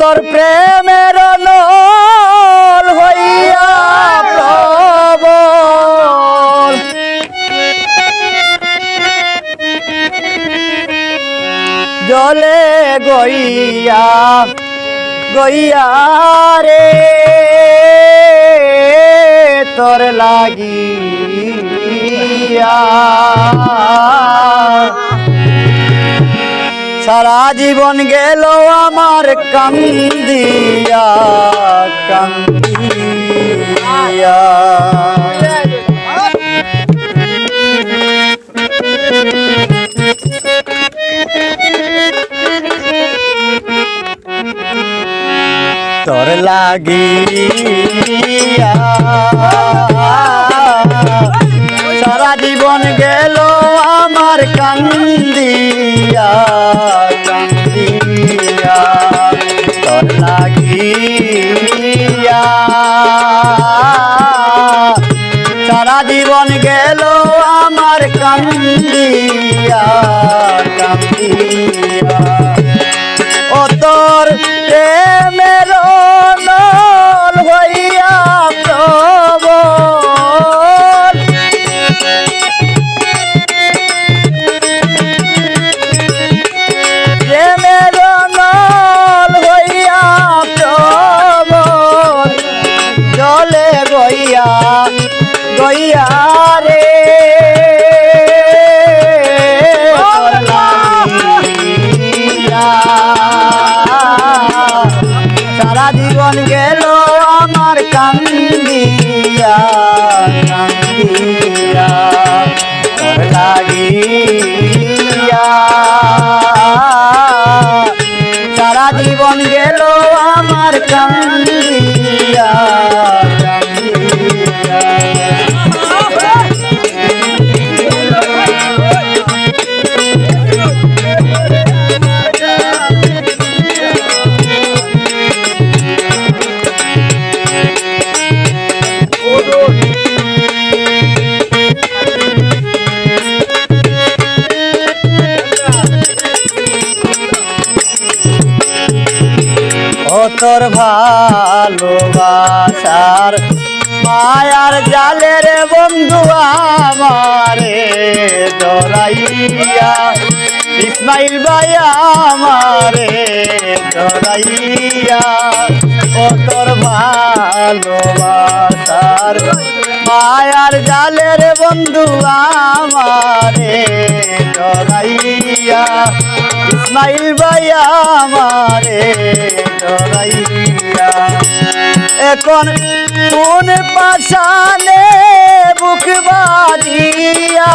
তোর প্রেমের নল হইয়া প্রবল। জলে গইয়া গইয়া রে তোর লাগিয়া। সারা জীবন গেল আমার কান্দিয়া কান্দিয়া। তোর লাগিয়া গেল আমার কান্দিয়া কান্দিয়া তোর লাগিয়া। সারা জীবন গেল লাগিয়া তোর ভালোবাসার মায়ার জালের বন্ধু আমারে জড়াইয়া, ইসমাইল ভাই আমারে জড়াইয়া, ও তোর ভালোবাসার মায়ার জালের বন্ধু আমারে জড়াইয়া ইসমাইল ভাই আমারে জড়াইয়া এখন কোন পাশানে বুক বাজিয়া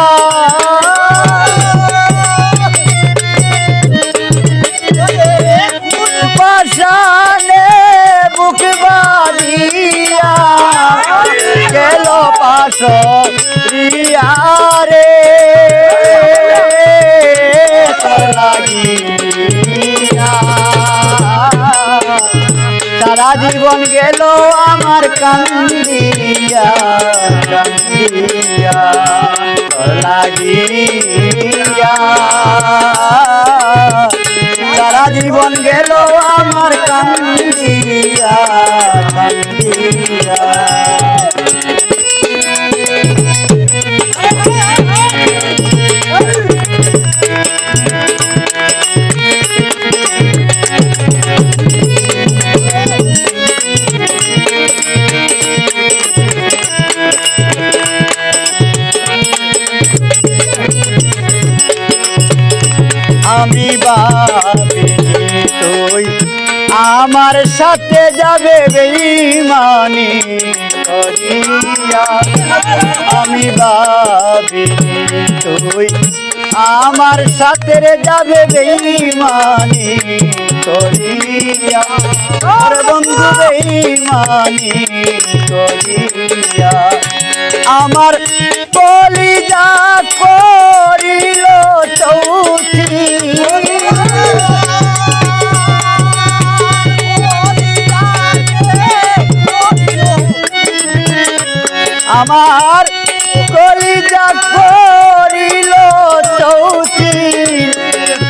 আমার কান্দিয়া কান্দিয়া লাগিয়া আমি ভাবিনি তুই। আমার সাথে যাবে বেইমানি করিয়া। আমি ভাবিনি তুই। আমার সাথে যাবে বেইমানি করিয়া। আর বন্ধু বেইমানি করিয়া। আমার কলিজা করিল আমার কলিজা করিল চৌথি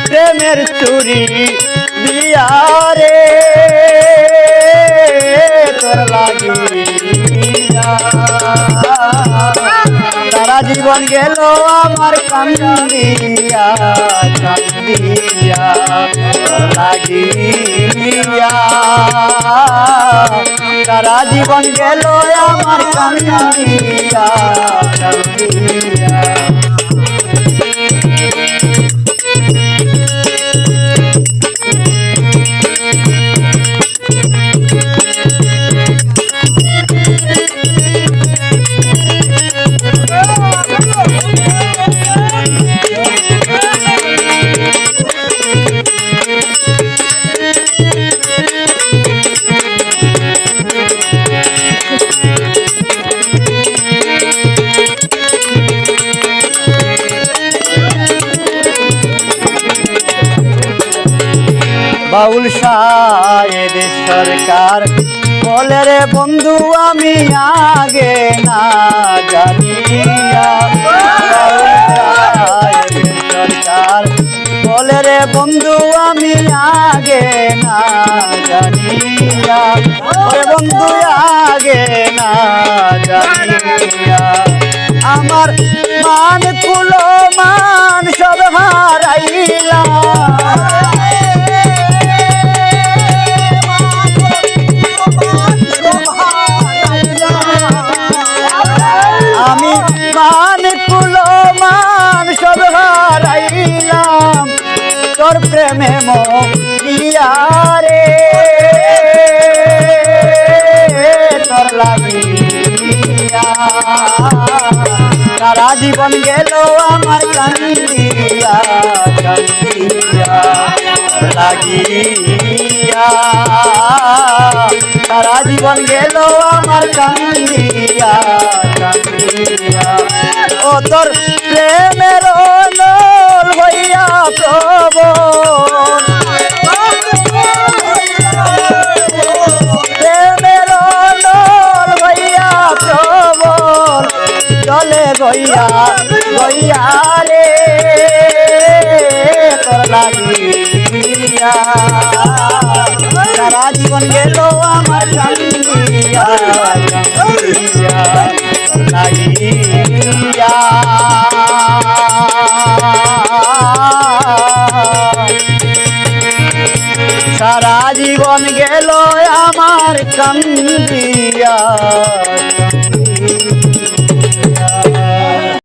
প্রেমের চুরি বিয়ারে তোর লাগিয়া সারা জীবন গেল আমার কান্দিয়া কান্দিয়া লাগিয়া সারা জীবন গেল আমার কান্দিয়া বাউল সাহেব সরকার। বলে রে বন্ধু, আমি আগে না জানিয়া। সরকার। বলে রে বন্ধু, আমি আগে না জানিয়া। বন্ধু, আগে না জানিয়া। আমার মান কুলো মান সব হারাইলা। প্রেমে মিয়া রে। তোর লাগিয়া সারা জীবন গেল আমার কান্দিয়া কান্দিয়া। লাগিয়া সারা জীবন গেল আমার কান্দিয়া কান্দিয়া। ও তোর প্রেমের হইয়া প্রবণ চলে গইয়া গইয়া রে, তোর লাগিয়া সারা জীবন গেল আমার কান্দিয়া লাগিয়া সারা জীবন গেল আমার কান্দিয়া।